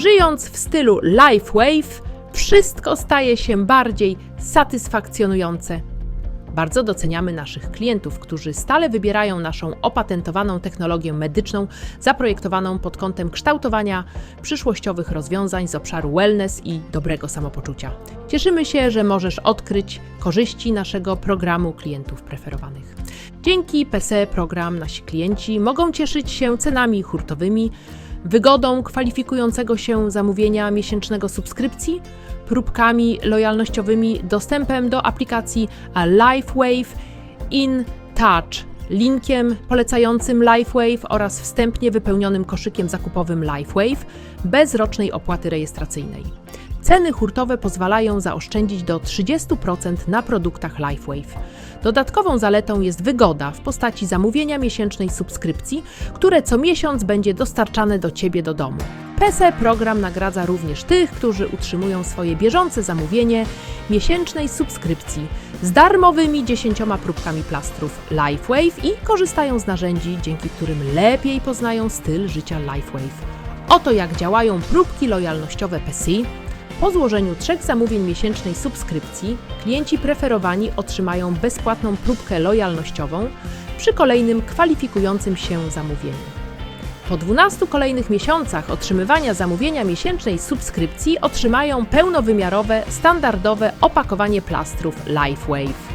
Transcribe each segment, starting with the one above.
Żyjąc w stylu LifeWave, wszystko staje się bardziej satysfakcjonujące. Bardzo doceniamy naszych klientów, którzy stale wybierają naszą opatentowaną technologię medyczną, zaprojektowaną pod kątem kształtowania przyszłościowych rozwiązań z obszaru wellness i dobrego samopoczucia. Cieszymy się, że możesz odkryć korzyści naszego programu klientów preferowanych. Dzięki PSE program nasi klienci mogą cieszyć się cenami hurtowymi, wygodą kwalifikującego się zamówienia miesięcznego subskrypcji, próbkami lojalnościowymi, dostępem do aplikacji LifeWave in Touch, linkiem polecającym LifeWave oraz wstępnie wypełnionym koszykiem zakupowym LifeWave bez rocznej opłaty rejestracyjnej. Ceny hurtowe pozwalają zaoszczędzić do 30% na produktach LifeWave. Dodatkową zaletą jest wygoda w postaci zamówienia miesięcznej subskrypcji, które co miesiąc będzie dostarczane do Ciebie do domu. PSE program nagradza również tych, którzy utrzymują swoje bieżące zamówienie miesięcznej subskrypcji z darmowymi 10 próbkami plastrów LifeWave i korzystają z narzędzi, dzięki którym lepiej poznają styl życia LifeWave. Oto jak działają próbki lojalnościowe PSI, po złożeniu trzech zamówień miesięcznej subskrypcji, klienci preferowani otrzymają bezpłatną próbkę lojalnościową przy kolejnym kwalifikującym się zamówieniu. Po 12 kolejnych miesiącach otrzymywania zamówienia miesięcznej subskrypcji otrzymają pełnowymiarowe, standardowe opakowanie plastrów LifeWave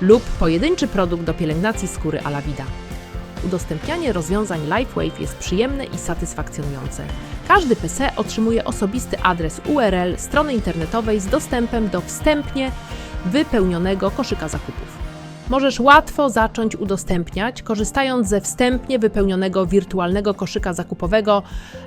lub pojedynczy produkt do pielęgnacji skóry Alavida. Udostępnianie rozwiązań LifeWave jest przyjemne i satysfakcjonujące. Każdy PC otrzymuje osobisty adres URL strony internetowej z dostępem do wstępnie wypełnionego koszyka zakupów. Możesz łatwo zacząć udostępniać, korzystając ze wstępnie wypełnionego wirtualnego koszyka zakupowego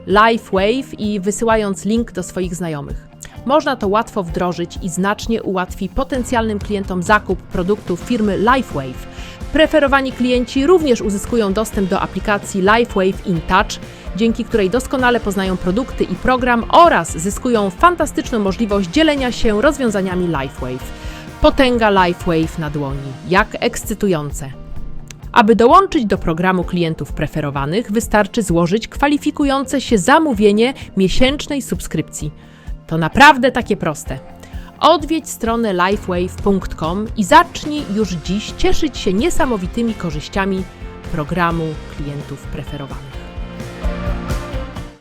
LifeWave i wysyłając link do swoich znajomych. Można to łatwo wdrożyć i znacznie ułatwi potencjalnym klientom zakup produktów firmy LifeWave. Preferowani klienci również uzyskują dostęp do aplikacji LifeWave in Touch, dzięki której doskonale poznają produkty i program oraz zyskują fantastyczną możliwość dzielenia się rozwiązaniami LifeWave. Potęga LifeWave na dłoni. Jak ekscytujące! Aby dołączyć do programu klientów preferowanych, wystarczy złożyć kwalifikujące się zamówienie miesięcznej subskrypcji. To naprawdę takie proste. Odwiedź stronę lifewave.com i zacznij już dziś cieszyć się niesamowitymi korzyściami programu klientów preferowanych.